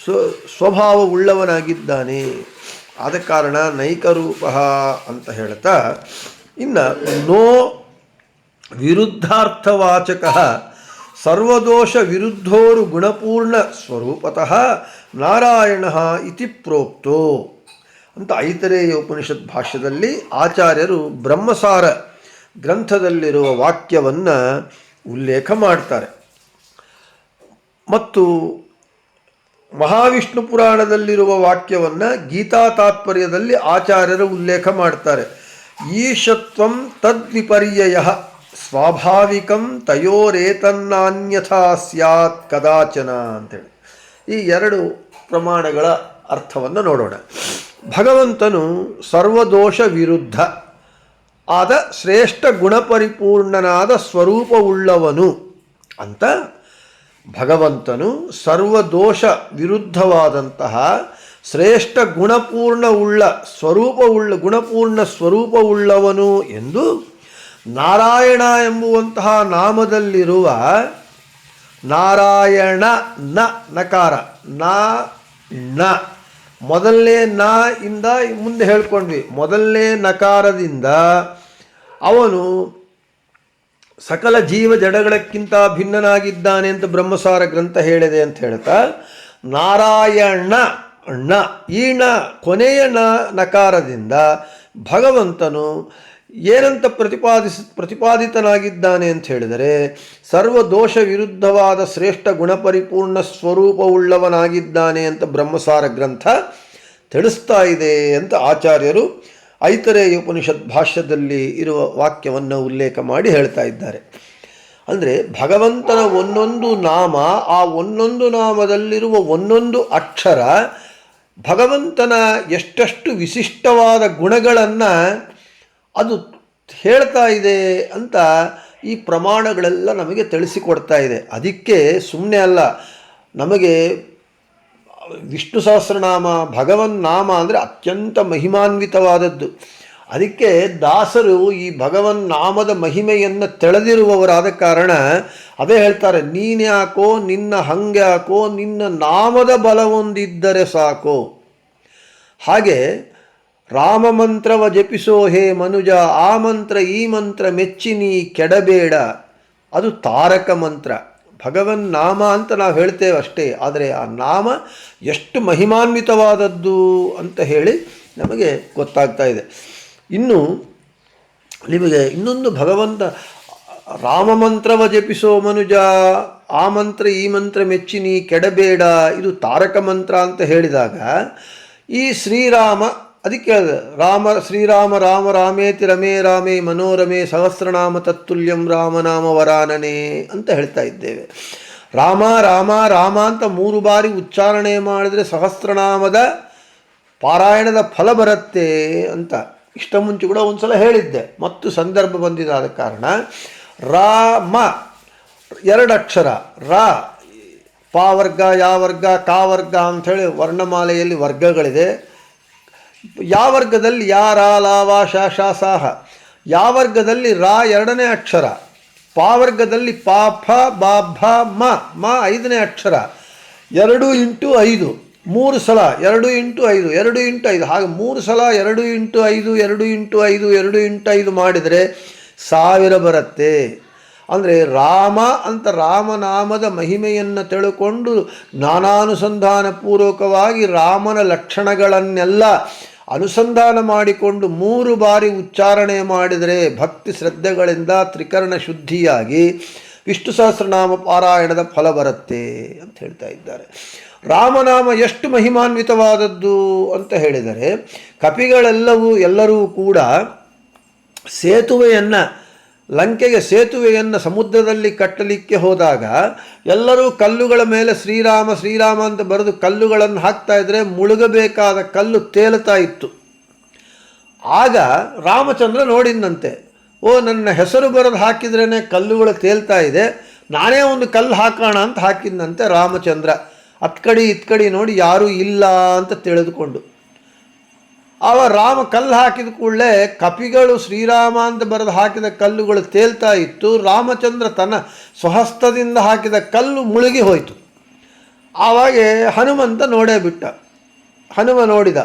ಸ್ವ ಸ್ವಭಾವ ಉಳ್ಳವನಾಗಿದ್ದಾನೆ ಆದ ಕಾರಣ ನೈಕರೂಪ ಅಂತ ಹೇಳ್ತಾ ಇನ್ನು ನೋ ವಿರುದ್ಧಾರ್ಥವಾಚಕ ಸರ್ವದೋಷ ವಿರುದ್ಧೋರು ಗುಣಪೂರ್ಣ ಸ್ವರೂಪತಃ ನಾರಾಯಣ ಇತಿ ಪ್ರೋಕ್ತೋ. ಅಂತ ಐತರೇಯ ಉಪನಿಷತ್ ಭಾಷ್ಯದಲ್ಲಿ ಆಚಾರ್ಯರು ಬ್ರಹ್ಮಸಾರ ಗ್ರಂಥದಲ್ಲಿರುವ ವಾಕ್ಯವನ್ನು ಉಲ್ಲೇಖ ಮಾಡ್ತಾರೆ. ಮತ್ತು ಮಹಾವಿಷ್ಣು ಪುರಾಣದಲ್ಲಿರುವ ವಾಕ್ಯವನ್ನು ಗೀತಾ ತಾತ್ಪರ್ಯದಲ್ಲಿ ಆಚಾರ್ಯರು ಉಲ್ಲೇಖ ಮಾಡ್ತಾರೆ. ಈಶತ್ವಂ ತದ್ವಿಪರ್ಯಯ. ಸ್ವಾಭಾವಿಕಂ ತಯೋರೇತನ್ನಾನ್ಯಥಾ ಸ್ಯಾತ್ ಕದಾಚನ ಅಂತೇಳಿ. ಈ ಎರಡು ಪ್ರಮಾಣಗಳ ಅರ್ಥವನ್ನು ನೋಡೋಣ. ಭಗವಂತನು ಸರ್ವದೋಷ ವಿರುದ್ಧ, ಆದ ಶ್ರೇಷ್ಠ ಗುಣಪರಿಪೂರ್ಣನಾದ ಸ್ವರೂಪವುಳ್ಳವನು ಅಂತ ಭಗವಂತನು ಸರ್ವದೋಷ ವಿರುದ್ಧವಾದಂತಹ ಶ್ರೇಷ್ಠ ಗುಣಪೂರ್ಣವುಳ್ಳ ಸ್ವರೂಪವುಳ್ಳ, ಗುಣಪೂರ್ಣ ಸ್ವರೂಪವುಳ್ಳವನು ಎಂದು ನಾರಾಯಣ ಎಂಬುವಂತಹ ನಾಮದಲ್ಲಿರುವ ನಾರಾಯಣ ನ ನಕಾರ. ನಾ, ನ. ಮೊದಲನೇ ನ ಇಂದ ಮುಂದೆ ಹೇಳ್ಕೊಂಡ್ವಿ. ಮೊದಲನೇ ನಕಾರದಿಂದ ಅವನು ಸಕಲ ಜೀವ ಜಡಗಳಕ್ಕಿಂತ ಭಿನ್ನನಾಗಿದ್ದಾನೆ ಅಂತ ಬ್ರಹ್ಮಸಾರ ಗ್ರಂಥ ಹೇಳಿದೆ ಅಂತ ಹೇಳ್ತಾ, ನಾರಾಯಣ ಣ ಈ ಣ ಕೊನೆಯ ನ ನಕಾರದಿಂದ ಭಗವಂತನು ಏನಂತ ಪ್ರತಿಪಾದಿಸ ಪ್ರತಿಪಾದಿತನಾಗಿದ್ದಾನೆ ಅಂತ ಹೇಳಿದರೆ, ಸರ್ವ ದೋಷ ವಿರುದ್ಧವಾದ ಶ್ರೇಷ್ಠ ಗುಣಪರಿಪೂರ್ಣ ಸ್ವರೂಪವುಳ್ಳವನಾಗಿದ್ದಾನೆ ಅಂತ ಬ್ರಹ್ಮಸಾರ ಗ್ರಂಥ ತಿಳಿಸ್ತಾ ಇದೆ ಅಂತ ಆಚಾರ್ಯರು ಐತರೇಯ ಉಪನಿಷತ್ ಭಾಷ್ಯದಲ್ಲಿ ಇರುವ ವಾಕ್ಯವನ್ನು ಉಲ್ಲೇಖ ಮಾಡಿ ಹೇಳ್ತಾ ಇದ್ದಾರೆ. ಅಂದರೆ ಭಗವಂತನ ಒಂದೊಂದು ನಾಮ, ಆ ಒಂದೊಂದು ನಾಮದಲ್ಲಿರುವ ಒಂದೊಂದು ಅಕ್ಷರ ಭಗವಂತನ ಎಷ್ಟೆಷ್ಟು ವಿಶಿಷ್ಟವಾದ ಗುಣಗಳನ್ನು ಅದು ಹೇಳ್ತಾ ಇದೆ ಅಂತ ಈ ಪ್ರಮಾಣಗಳೆಲ್ಲ ನಮಗೆ ತಿಳಿಸಿಕೊಡ್ತಾ ಇದೆ. ಅದಕ್ಕೆ ಸುಮ್ಮನೆ ಅಲ್ಲ, ನಮಗೆ ವಿಷ್ಣು ಸಹಸ್ರನಾಮ, ಭಗವನ್ ನಾಮ ಅಂದರೆ ಅತ್ಯಂತ ಮಹಿಮಾನ್ವಿತವಾದದ್ದು. ಅದಕ್ಕೆ ದಾಸರು ಈ ಭಗವನ್ ನಾಮದ ಮಹಿಮೆಯನ್ನು ತಿಳಿದಿರುವವರಾದ ಕಾರಣ ಅದೇ ಹೇಳ್ತಾರೆ ನೀನ್ಯಾಕೋ ನಿನ್ನ ಹಂಗ್ಯಾಕೋ ನಿನ್ನ ನಾಮದ ಬಲವೊಂದಿದ್ದರೆ ಸಾಕು. ಹಾಗೆ ರಾಮ ಮಂತ್ರವ ಜಪಿಸೋ ಹೇ ಮನುಜ, ಆ ಮಂತ್ರ ಈ ಮಂತ್ರ ಮೆಚ್ಚಿನಿ ಕೆಡಬೇಡ. ಅದು ತಾರಕ ಮಂತ್ರ. ಭಗವನ್ ನಾಮ ಅಂತ ನಾವು ಹೇಳ್ತೇವೆ ಅಷ್ಟೇ. ಆದರೆ ಆ ನಾಮ ಎಷ್ಟು ಮಹಿಮಾನ್ವಿತವಾದದ್ದು ಅಂತ ಹೇಳಿ ನಮಗೆ ಗೊತ್ತಾಗ್ತಾ ಇದೆ. ಇನ್ನು ನಿಮಗೆ ಇನ್ನೊಂದು ಭಗವಂತ, ರಾಮ ಮಂತ್ರವ ಜಪಿಸೋ ಮನುಜ, ಆ ಮಂತ್ರ ಈ ಮಂತ್ರ ಮೆಚ್ಚಿನಿ ಕೆಡಬೇಡ, ಇದು ತಾರಕ ಮಂತ್ರ ಅಂತ ಹೇಳಿದಾಗ ಈ ಶ್ರೀರಾಮ ಅದಕ್ಕೆ ಹೇಳಿದೆ ರಾಮ, ಶ್ರೀರಾಮ, ರಾಮ, ರಾಮೇತಿ, ರಮೇ, ರಾಮೇ, ಮನೋರಮೇ, ಸಹಸ್ರನಾಮ, ತತ್ತುಲ್ಯಂ, ರಾಮನಾಮ, ವರಾನನೆ ಅಂತ ಹೇಳ್ತಾ ಇದ್ದೇವೆ. ರಾಮ ರಾಮ ರಾಮ ಅಂತ ಮೂರು ಬಾರಿ ಉಚ್ಚಾರಣೆ ಮಾಡಿದರೆ ಸಹಸ್ರನಾಮದ ಪಾರಾಯಣದ ಫಲ ಬರುತ್ತೆ ಅಂತ. ಇಷ್ಟ ಮುಂಚೆ ಕೂಡ ಒಂದ್ಸಲ ಹೇಳಿದ್ದೆ. ಮತ್ತು ಸಂದರ್ಭ ಬಂದಿದ್ದಾದ ಕಾರಣ, ರಾಮ, ಎರಡು ಅಕ್ಷರ, ರಾ ಪಾ ವರ್ಗ ಯಾ ವರ್ಗ ವರ್ಗ ಅಂಥೇಳಿ ವರ್ಣಮಾಲೆಯಲ್ಲಿ ವರ್ಗಗಳಿದೆ. ಯಾವ ವರ್ಗದಲ್ಲಿ ಯಾ ರಾ ಶ ಸಾಹ ಯಾವ ವರ್ಗದಲ್ಲಿ ರಾ ಎರಡನೇ ಅಕ್ಷರ? ಪಾವರ್ಗದಲ್ಲಿ ಪಾ ಫ ಬಾ ಮ. ಮ ಐದನೇ ಅಕ್ಷರ. ಎರಡು ಇಂಟು ಐದು. ಮೂರು ಸಲ ಎರಡು ಇಂಟು ಐದು, ಎರಡು ಇಂಟು ಐದು. ಹಾಗೆ ಮೂರು ಸಲ ಎರಡು ಇಂಟು ಐದು, ಎರಡು ಇಂಟು ಐದು, ಎರಡು ಇಂಟು ಐದು ಮಾಡಿದರೆ ಸಾವಿರ ಬರುತ್ತೆ. ಅಂದರೆ ರಾಮ ಅಂತ ರಾಮನಾಮದ ಮಹಿಮೆಯನ್ನು ತಿಳ್ಕೊಂಡು ನಾನಾನುಸಂಧಾನ ಪೂರ್ವಕವಾಗಿ ರಾಮನ ಲಕ್ಷಣಗಳನ್ನೆಲ್ಲ ಅನುಸಂಧಾನ ಮಾಡಿಕೊಂಡು ಮೂರು ಬಾರಿ ಉಚ್ಚಾರಣೆ ಮಾಡಿದರೆ ಭಕ್ತಿ ಶ್ರದ್ಧೆಗಳಿಂದ ತ್ರಿಕರಣ ಶುದ್ಧಿಯಾಗಿ ವಿಷ್ಣು ಸಹಸ್ರನಾಮ ಪಾರಾಯಣದ ಫಲ ಬರುತ್ತೆ ಅಂತ ಹೇಳ್ತಾ ಇದ್ದಾರೆ. ರಾಮನಾಮ ಎಷ್ಟು ಮಹಿಮಾನ್ವಿತವಾದದ್ದು ಅಂತ ಹೇಳಿದರೆ ಕಪಿಗಳೆಲ್ಲವೂ ಎಲ್ಲರೂ ಕೂಡ ಸೇತುವೆಯನ್ನು ಲಂಕೆಗೆ ಸೇತುವೆಯನ್ನು ಸಮುದ್ರದಲ್ಲಿ ಕಟ್ಟಲಿಕ್ಕೆ ಹೋದಾಗ ಎಲ್ಲರೂ ಕಲ್ಲುಗಳ ಮೇಲೆ ಶ್ರೀರಾಮ ಶ್ರೀರಾಮ ಅಂತ ಬರೆದು ಕಲ್ಲುಗಳನ್ನು ಹಾಕ್ತಾ ಇದ್ದರೆ ಮುಳುಗಬೇಕಾದ ಕಲ್ಲು ತೇಲುತ್ತಾ ಇತ್ತು. ಆಗ ರಾಮಚಂದ್ರ ನೋಡಿದಂತೆ ಓ, ನನ್ನ ಹೆಸರು ಬರೆದು ಹಾಕಿದ್ರೇ ಕಲ್ಲುಗಳು ತೇಲ್ತಾ ಇದೆ, ನಾನೇ ಒಂದು ಕಲ್ಲು ಹಾಕೋಣ ಅಂತ ಹಾಕಿದ್ದಂತೆ ರಾಮಚಂದ್ರ. ಅತ್ಕಡಿ, ಇತ್ಕಡಿ ನೋಡಿ ಯಾರೂ ಇಲ್ಲ ಅಂತ ತಿಳಿದುಕೊಂಡು ಅವ ರಾಮ ಕಲ್ಲು ಹಾಕಿದ ಕೂಡಲೇ ಕಪಿಗಳು ಶ್ರೀರಾಮ ಅಂತ ಬರೆದು ಹಾಕಿದ ಕಲ್ಲುಗಳು ತೇಲ್ತಾ ಇತ್ತು. ರಾಮಚಂದ್ರ ತನ್ನ ಸ್ವಹಸ್ತದಿಂದ ಹಾಕಿದ ಕಲ್ಲು ಮುಳುಗಿ ಹೋಯಿತು. ಆವಾಗ ಹನುಮಂತ ನೋಡೇ ಬಿಟ್ಟ. ಹನುಮ ನೋಡಿದ,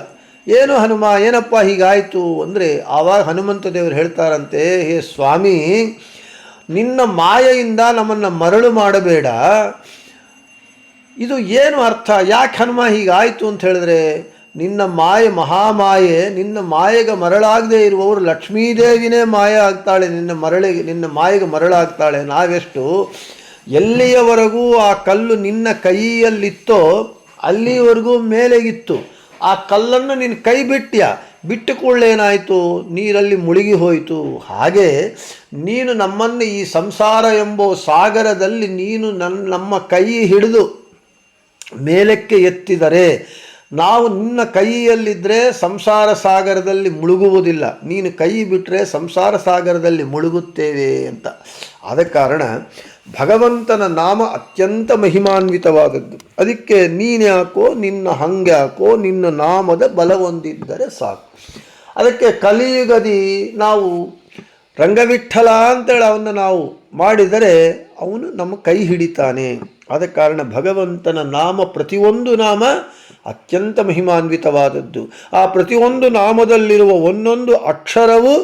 ಏನು ಹನುಮ, ಏನಪ್ಪ ಹೀಗಾಯಿತು? ಅಂದರೆ ಆವಾಗ ಹನುಮಂತ ದೇವರು ಹೇಳ್ತಾರಂತೆ, ಹೇ ಸ್ವಾಮಿ, ನಿನ್ನ ಮಾಯೆಯಿಂದ ನಮ್ಮನ್ನು ಮರಳು ಮಾಡಬೇಡ. ಇದು ಏನು ಅರ್ಥ? ಯಾಕೆ ಹನುಮ ಹೀಗಾಯಿತು? ಅಂತ ಹೇಳಿದ್ರೆ ನಿನ್ನ ಮಾಯೆ ಮಹಾಮಾಯೆ, ನಿನ್ನ ಮಾಯೆಗೆ ಮರಳಾಗದೆ ಇರುವವರು ಲಕ್ಷ್ಮೀದೇವಿನೇ ಮಾಯ ಆಗ್ತಾಳೆ. ನಿನ್ನ ಮರಳಿಗೆ, ನಿನ್ನ ಮಾಯೆಗೆ ಮರಳಾಗ್ತಾಳೆ. ನಾವೆಷ್ಟು ಎಲ್ಲಿಯವರೆಗೂ ಆ ಕಲ್ಲು ನಿನ್ನ ಕೈಯಲ್ಲಿತ್ತೋ ಅಲ್ಲಿವರೆಗೂ ಮೇಲೆಗಿತ್ತು. ಆ ಕಲ್ಲನ್ನು ನಿನ್ನ ಕೈ ಬಿಟ್ಟ್ಯ ಬಿಟ್ಟು ಕೂಡಲೇನಾಯಿತು ನೀರಲ್ಲಿ ಮುಳುಗಿ ಹೋಯಿತು. ಹಾಗೆ ನೀನು ನಮ್ಮನ್ನು ಈ ಸಂಸಾರ ಎಂಬ ಸಾಗರದಲ್ಲಿ ನೀನು ನನ್ನ ನಮ್ಮ ಕೈ ಹಿಡಿದು ಮೇಲಕ್ಕೆ ಎತ್ತಿದರೆ ನಾವು ನಿನ್ನ ಕೈಯಲ್ಲಿದ್ದರೆ ಸಂಸಾರ ಸಾಗರದಲ್ಲಿ ಮುಳುಗುವುದಿಲ್ಲ. ನೀನು ಕೈ ಬಿಟ್ಟರೆ ಸಂಸಾರ ಸಾಗರದಲ್ಲಿ ಮುಳುಗುತ್ತೇವೆ ಅಂತ. ಆದ ಕಾರಣ ಭಗವಂತನ ನಾಮ ಅತ್ಯಂತ ಮಹಿಮಾನ್ವಿತವಾದದ್ದು. ಅದಕ್ಕೆ ನೀನ್ಯಾಕೋ ನಿನ್ನ ಹಂಗ್ಯಾಕೋ ನಿನ್ನ ನಾಮದ ಬಲ ಹೊಂದಿದ್ದರೆ ಸಾಕು. ಅದಕ್ಕೆ ಕಲಿಯುಗದಿ ನಾವು ರಂಗವಿಠಲ ಅಂತೇಳಿ ಅವನ್ನ ನಾವು ಮಾಡಿದರೆ ಅವನು ನಮ್ಮ ಕೈ ಹಿಡಿತಾನೆ. ಆದ ಕಾರಣ ಭಗವಂತನ ನಾಮ ಪ್ರತಿಯೊಂದು ನಾಮ ಅತ್ಯಂತ ಮಹಿಮಾನ್ವಿತವಾದದ್ದು. ಆ ಪ್ರತಿಯೊಂದು ನಾಮದಲ್ಲಿರುವ ಒಂದೊಂದು ಅಕ್ಷರವು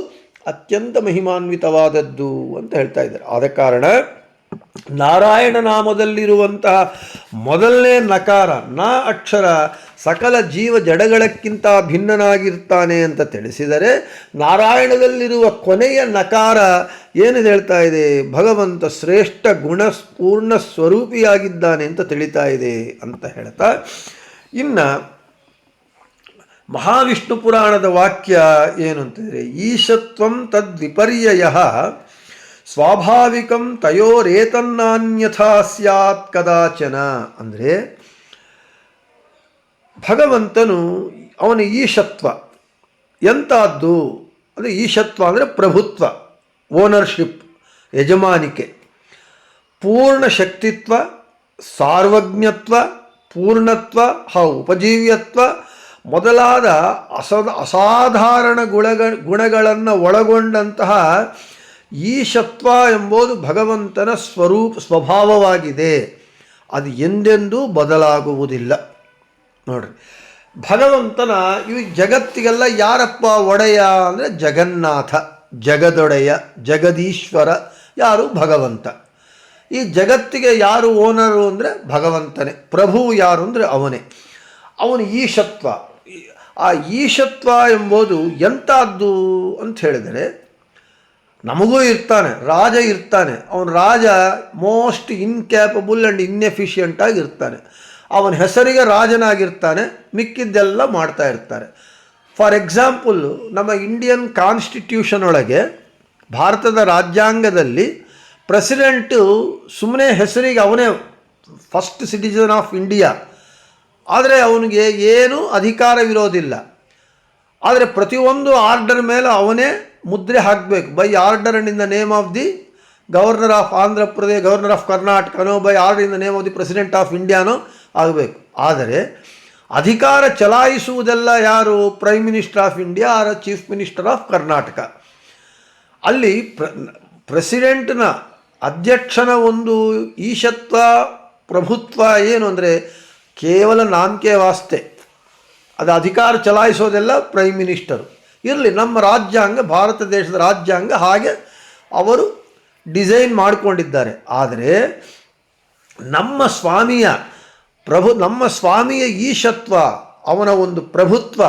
ಅತ್ಯಂತ ಮಹಿಮಾನ್ವಿತವಾದದ್ದು ಅಂತ ಹೇಳ್ತಾ ಇದ್ದಾರೆ. ಆದ ಕಾರಣ ನಾರಾಯಣ ನಾಮದಲ್ಲಿರುವಂತಹ ಮೊದಲನೇ ನಕಾರ, ನ ಅಕ್ಷರ, ಸಕಲ ಜೀವ ಜಡಗಳಕ್ಕಿಂತ ಭಿನ್ನನಾಗಿರ್ತಾನೆ ಅಂತ ತಿಳಿಸಿದರೆ ನಾರಾಯಣದಲ್ಲಿರುವ ಕೊನೆಯ ನಕಾರ ಏನು ಹೇಳ್ತಾ ಇದೆ? ಭಗವಂತ ಶ್ರೇಷ್ಠ ಗುಣ ಪೂರ್ಣ ಸ್ವರೂಪಿಯಾಗಿದ್ದಾನೆ ಅಂತ ತಿಳಿತಾ ಇದೆ ಅಂತ ಹೇಳ್ತಾ ಇನ್ನು ಮಹಾವಿಷ್ಣು ಪುರಾಣದ ವಾಕ್ಯ ಏನು ಅಂತಂದರೆ ಈಶತ್ವಂ ತದ್ವಿಪರ್ಯಯ ಸ್ವಾಭಾವಿಕಂ ತಯೋರೇತನ್ನಾನ್ಯಥಾ ಸ್ಯಾತ್ ಕದಾಚನ. ಅಂದರೆ ಭಗವಂತನು ಅವನ ಈಶತ್ವ ಎಂಥದ್ದು ಅಂದರೆ ಈಶತ್ವ ಅಂದರೆ ಪ್ರಭುತ್ವ, ಓನರ್ಶಿಪ್, ಯಜಮಾನಿಕೆ ಪೂರ್ಣ ಶಕ್ತಿತ್ವ ಸಾರ್ವಜ್ಞತ್ವ ಪೂರ್ಣತ್ವ ಹ ಉಪಜೀವ್ಯತ್ವ ಮೊದಲಾದ ಅಸದ ಅಸಾಧಾರಣ ಗುಣಗ ಗುಣಗಳನ್ನು ಒಳಗೊಂಡಂತಹ ಈಶತ್ವ ಎಂಬುದು ಭಗವಂತನ ಸ್ವರೂಪ ಸ್ವಭಾವವಾಗಿದೆ. ಅದು ಎಂದೆಂದೂ ಬದಲಾಗುವುದಿಲ್ಲ. ನೋಡ್ರಿ. ಭಗವಂತನ ಇವು ಜಗತ್ತಿಗೆಲ್ಲ ಯಾರಪ್ಪ ಒಡೆಯ ಅಂದರೆ ಜಗನ್ನಾಥ, ಜಗದೊಡೆಯ, ಜಗದೀಶ್ವರ ಯಾರು ಭಗವಂತ. ಈ ಜಗತ್ತಿಗೆ ಯಾರು ಓನರು ಅಂದರೆ ಭಗವಂತನೇ, ಪ್ರಭು ಯಾರು ಅಂದರೆ ಅವನೇ. ಅವನು ಈಶತ್ವ. ಆ ಈಶತ್ವ ಎಂಬುದು ಎಂಥದ್ದು ಅಂತ ಹೇಳಿದರೆ, ನಮಗೂ ಇರ್ತಾನೆ, ರಾಜ ಇರ್ತಾನೆ. ಅವನು ರಾಜ ಮೋಸ್ಟ್ ಇನ್ಕ್ಯಾಪಬಲ್ ಆ್ಯಂಡ್ ಇನ್ಎಫಿಷಿಯಂಟ್ ಆಗಿರ್ತಾನೆ ಅವನ ಹೆಸರಿಗೆ ರಾಜನಾಗಿರ್ತಾನೆ, ಮಿಕ್ಕಿದ್ದೆಲ್ಲ ಮಾಡ್ತಾ ಇರ್ತಾರೆ. ಫಾರ್ ಎಕ್ಸಾಂಪಲ್ಲು ನಮ್ಮ ಇಂಡಿಯನ್ ಕಾನ್ಸ್ಟಿಟ್ಯೂಷನ್ ಒಳಗೆ, ಭಾರತದ ರಾಜ್ಯಾಂಗದಲ್ಲಿ ಪ್ರೆಸಿಡೆಂಟು ಸುಮ್ಮನೆ ಹೆಸರಿಗೆ ಅವನೇ ಫಸ್ಟ್ ಸಿಟಿಜನ್ ಆಫ್ ಇಂಡಿಯಾ ಆದರೆ ಅವನಿಗೆ ಏನೂ ಅಧಿಕಾರವಿರೋದಿಲ್ಲ ಆದರೆ ಪ್ರತಿಯೊಂದು ಆರ್ಡರ್ ಮೇಲೆ ಅವನೇ ಮುದ್ರೆ ಹಾಕಬೇಕು. By order and in the name of the governor of Andhra Pradesh governor of ಕರ್ನಾಟಕನೋ by order in the name of the president of ಇಂಡಿಯಾನೋ ಆಗಬೇಕು. ಆದರೆ ಅಧಿಕಾರ ಚಲಾಯಿಸುವುದೆಲ್ಲ ಯಾರು? Prime minister of India or chief minister of Karnataka ಅಲ್ಲಿ ಪ್ರ ಪ್ರೆಸಿಡೆಂಟ್ನ ಅಧ್ಯಕ್ಷನ ಒಂದು ಈಶತ್ವ, ಪ್ರಭುತ್ವ ಏನು ಅಂದರೆ ಕೇವಲ ನಾಮಕೆ ವಾಸ್ತೆ. ಅದು ಅಧಿಕಾರ ಚಲಾಯಿಸೋದೆಲ್ಲ ಪ್ರೈಮ್ ಮಿನಿಸ್ಟರು ಇರಲಿ, ನಮ್ಮ ರಾಜ್ಯಾಂಗ, ಭಾರತ ದೇಶದ ರಾಜ್ಯಾಂಗ ಹಾಗೆ ಅವರು ಡಿಸೈನ್ ಮಾಡಿಕೊಂಡಿದ್ದಾರೆ. ಆದರೆ ನಮ್ಮ ಸ್ವಾಮಿಯ ಪ್ರಭು, ನಮ್ಮ ಸ್ವಾಮಿಯ ಈಶತ್ವ, ಅವನ ಒಂದು ಪ್ರಭುತ್ವ,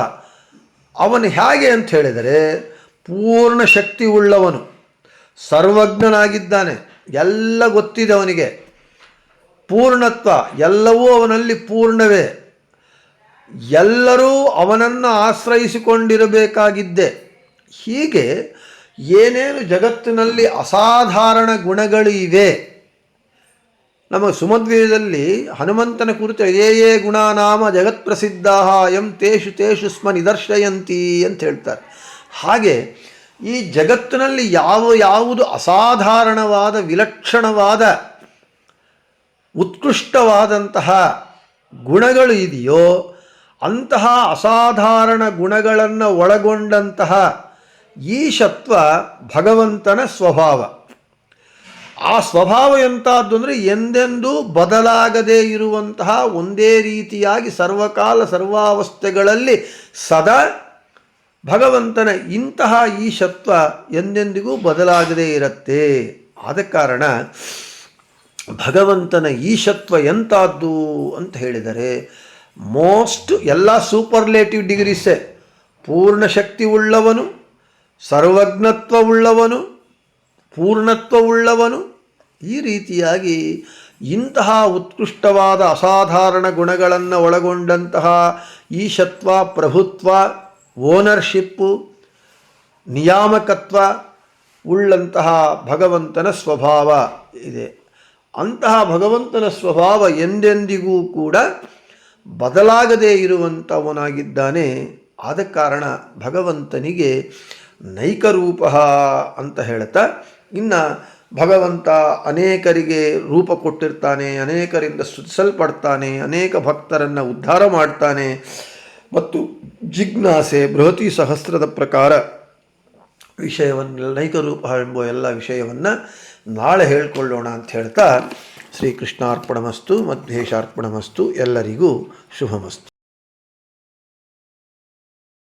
ಅವನು ಹೇಗೆ ಅಂತ ಹೇಳಿದರೆ ಪೂರ್ಣ ಶಕ್ತಿ ಉಳ್ಳವನು ಸರ್ವಜ್ಞನಾಗಿದ್ದಾನೆ. ಎಲ್ಲ ಗೊತ್ತಿದೆ ಅವನಿಗೆ. ಪೂರ್ಣತ್ವ, ಎಲ್ಲವೂ ಅವನಲ್ಲಿ ಪೂರ್ಣವೇ. ಎಲ್ಲರೂ ಅವನನ್ನು ಆಶ್ರಯಿಸಿಕೊಂಡಿರಬೇಕಾಗಿದ್ದೆ. ಹೀಗೆ ಏನೇನು ಜಗತ್ತಿನಲ್ಲಿ ಅಸಾಧಾರಣ ಗುಣಗಳು ಇವೆ. ನಮ್ಮ ಸುಮದ್ವೀಯದಲ್ಲಿ ಹನುಮಂತನ ಕುರಿತು ಯೇ ಯೇ ಗುಣನಾಮ ಜಗತ್ಪ್ರಸಿದ್ಧ ಎಂ ತೇಷು ತೇಷು ಸ್ಮ ನಿದರ್ಶಯಂತಿ ಅಂತ ಹೇಳ್ತಾರೆ. ಹಾಗೆ ಈ ಜಗತ್ತಿನಲ್ಲಿ ಯಾವ ಯಾವುದು ಅಸಾಧಾರಣವಾದ, ವಿಲಕ್ಷಣವಾದ, ಉತ್ಕೃಷ್ಟವಾದಂತಹ ಗುಣಗಳು ಇದೆಯೋ, ಅಂತಹ ಅಸಾಧಾರಣ ಗುಣಗಳನ್ನು ಒಳಗೊಂಡಂತಹ ಈಶತ್ವ ಭಗವಂತನ ಸ್ವಭಾವ. ಆ ಸ್ವಭಾವ ಎಂಥದ್ದು ಅಂದರೆ ಎಂದೆಂದೂ ಬದಲಾಗದೇ ಇರುವಂತಹ ಒಂದೇ ರೀತಿಯಾಗಿ ಸರ್ವಕಾಲ ಸರ್ವಾವಸ್ಥೆಗಳಲ್ಲಿ ಸದಾ ಭಗವಂತನ ಇಂತಹ ಈಶತ್ವ ಎಂದೆಂದಿಗೂ ಬದಲಾಗದೇ ಇರುತ್ತೆ. ಆದ ಕಾರಣ ಭಗವಂತನ ಈಶತ್ವ ಎಂಥದ್ದು ಅಂತ ಹೇಳಿದರೆ, ಮೋಸ್ಟ್ ಎಲ್ಲ ಸೂಪರ್ಲೇಟಿವ್ ಡಿಗ್ರೀಸೇ. ಪೂರ್ಣ ಶಕ್ತಿ ಉಳ್ಳವನು ಸರ್ವಜ್ಞತ್ವವುಳ್ಳವನು ಪೂರ್ಣತ್ವವುಳ್ಳವನು ಈ ರೀತಿಯಾಗಿ ಇಂತಹ ಉತ್ಕೃಷ್ಟವಾದ ಅಸಾಧಾರಣ ಗುಣಗಳನ್ನು ಒಳಗೊಂಡಂತಹ ಈಶತ್ವ ಪ್ರಭುತ್ವ ಓನರ್ಶಿಪ್ಪು, ನಿಯಾಮಕತ್ವ ಉಳ್ಳಂತಹ ಭಗವಂತನ ಸ್ವಭಾವ ಇದೆ. ಅಂತಹ ಭಗವಂತನ ಸ್ವಭಾವ ಎಂದೆಂದಿಗೂ ಕೂಡ ಬದಲಾಗದೇ ಇರುವಂಥವನಾಗಿದ್ದಾನೆ ಆದ ಕಾರಣ ಭಗವಂತನಿಗೆ ನೈಕರೂಪ ಅಂತ ಹೇಳ್ತಾ ಇನ್ನು ಭಗವಂತ ಅನೇಕರಿಗೆ ರೂಪ ಕೊಟ್ಟಿರ್ತಾನೆ, ಅನೇಕರಿಂದ ಸ್ತುತಿಸಲ್ಪಡ್ತಾನೆ ಅನೇಕ ಭಕ್ತರನ್ನು ಉದ್ಧಾರ ಮಾಡ್ತಾನೆ ಮತ್ತು ಜಿಜ್ಞಾಸೆ, ಬೃಹತಿ ಸಹಸ್ರದ ಪ್ರಕಾರ ವಿಷಯವನ್ನು ನೈಕರೂಪ ಎಂಬ ಎಲ್ಲ ವಿಷಯವನ್ನು ನಾಳೆ ಹೇಳಿಕೊಳ್ಳೋಣ ಅಂತ ಹೇಳ್ತಾ ಶ್ರೀಕೃಷ್ಣಾರ್ಪಣಮಸ್ತು ಮಧ್ವೇಶಾರ್ಪಣಮಸ್ತು ಎಲ್ಲರಿಗೂ ಶುಭಮಸ್ತು.